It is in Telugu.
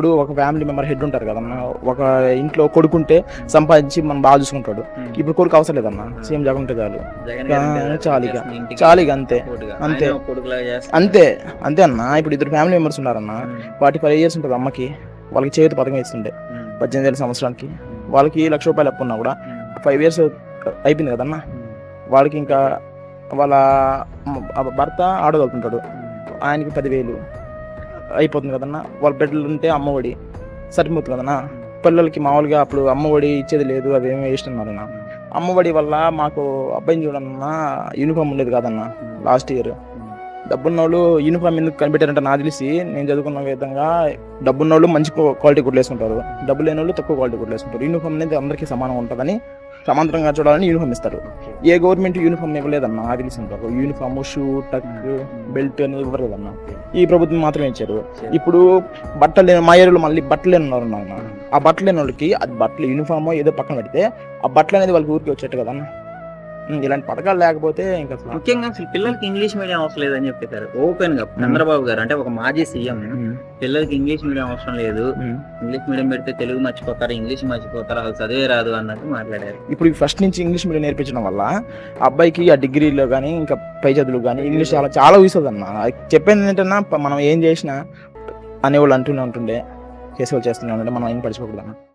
ఇప్పుడు ఒక ఫ్యామిలీ మెంబర్ హెడ్ ఉంటారు కదన్న ఒక ఇంట్లో కొడుకుంటే సంపాదించి మనం బాగా చూసుకుంటాడు. ఇప్పుడు కొడుకు అవసరం లేదన్న సీఎం జగన్ ఉంటే చాలు. చాలు ఇక. చేస్తున్న ఇంటికి చాలు ఇక అంతే. అంతే. అంతే అంతే అన్న. ఇప్పుడు ఇద్దరు ఫ్యామిలీ మెంబర్స్ ఉన్నారన్న వాటి ఫైవ్ ఇయర్స్ ఉంటుంది అమ్మకి. వాళ్ళకి చేతి పథకం ఇస్తుండే పద్దెనిమిది ఏళ్ళ సంవత్సరానికి. వాళ్ళకి లక్ష రూపాయలు అప్పు ఉన్నా కూడా ఫైవ్ ఇయర్స్ అయిపోయింది కదన్న. వాళ్ళకి ఇంకా వాళ్ళ భర్త ఆడగలుగుతుంటాడు. ఆయనకి పదివేలు. అయిపోతుంది కదన్నా? వాళ్ళ బిడ్డలు ఉంటే అమ్మఒడి సరిపోతుంది కదన్నా? పిల్లలకి మామూలుగా అప్పుడు అమ్మఒడి ఇచ్చేది లేదు అవేమి వేస్ట్ అన్నారన్న అమ్మఒడి వల్ల మాకు అబ్బాయిని చూడన్నా యూనిఫామ్ ఉండేది కదన్నా లాస్ట్ ఇయర్. డబ్బున్నోళ్ళు యూనిఫామ్ ఎందుకు కనిపెట్టారంటే నాకు తెలిసి నేను చదువుకున్న విధంగా డబ్బున్నోళ్ళు మంచి క్వాలిటీ గుడ్లు వేసుకుంటారు. డబ్బు లేని వాళ్ళు తక్కువ క్వాలిటీ గుడ్లు వేసుకుంటారు. యూనిఫామ్ అనేది అందరికీ సమానంగా ఉంటుందని సమాంతరంగా చూడాలని యూనిఫామ్ ఇస్తారు. ఏ గవర్నమెంట్ యూనిఫామ్ ఇవ్వలేదన్న నాకు. తెలిసి ఉంటారు యూనిఫామ్ షూ టక్ బెల్ట్ అని ఇవ్వలేదన్న ఈ ప్రభుత్వం మాత్రమే ఇచ్చారు. ఇప్పుడు బట్టలు మా ఏరియాలో మళ్ళీ బట్టలు ఉన్నారు నాన్న ఆ బట్టలు లేని వాళ్ళకి అది బట్టలు యూనిఫామ్ ఏదో పక్కన పెడితే ఆ బట్టలు అనేది వాళ్ళకి ఊరికి వచ్చేట్టు కదన్న ఇలాంటి పథకాలు లేకపోతే ఇంకా ముఖ్యంగా అసలు పిల్లలకి ఇంగ్లీష్ మీడియం అవసరం లేదని చెప్పారు ఓపెన్గా చంద్రబాబు గారు అంటే ఒక మాజీ సీఎం పిల్లలకి ఇంగ్లీష్ మీడియం అవసరం లేదు. ఇంగ్లీష్ మీడియం పెడితే తెలుగు మర్చిపోతారు ఇంగ్లీష్ మర్చిపోతారు అసలు చదివే రాదు అన్నట్టు మాట్లాడారు. ఇప్పుడు ఫస్ట్ నుంచి ఇంగ్లీష్ మీడియం నేర్పించడం వల్ల అబ్బాయికి ఆ డిగ్రీలో కానీ ఇంకా పై చదువులు కానీ ఇంగ్లీష్ చాలా చాలా యూస్ అన్న చెప్పేది ఏంటన్నా మనం ఏం చేసినా అనేవాళ్ళు అంటూనే ఉంటుండే చేసేవాళ్ళు చేస్తూనే ఉంటుండే మనం ఏం పడిచిపోకూడదు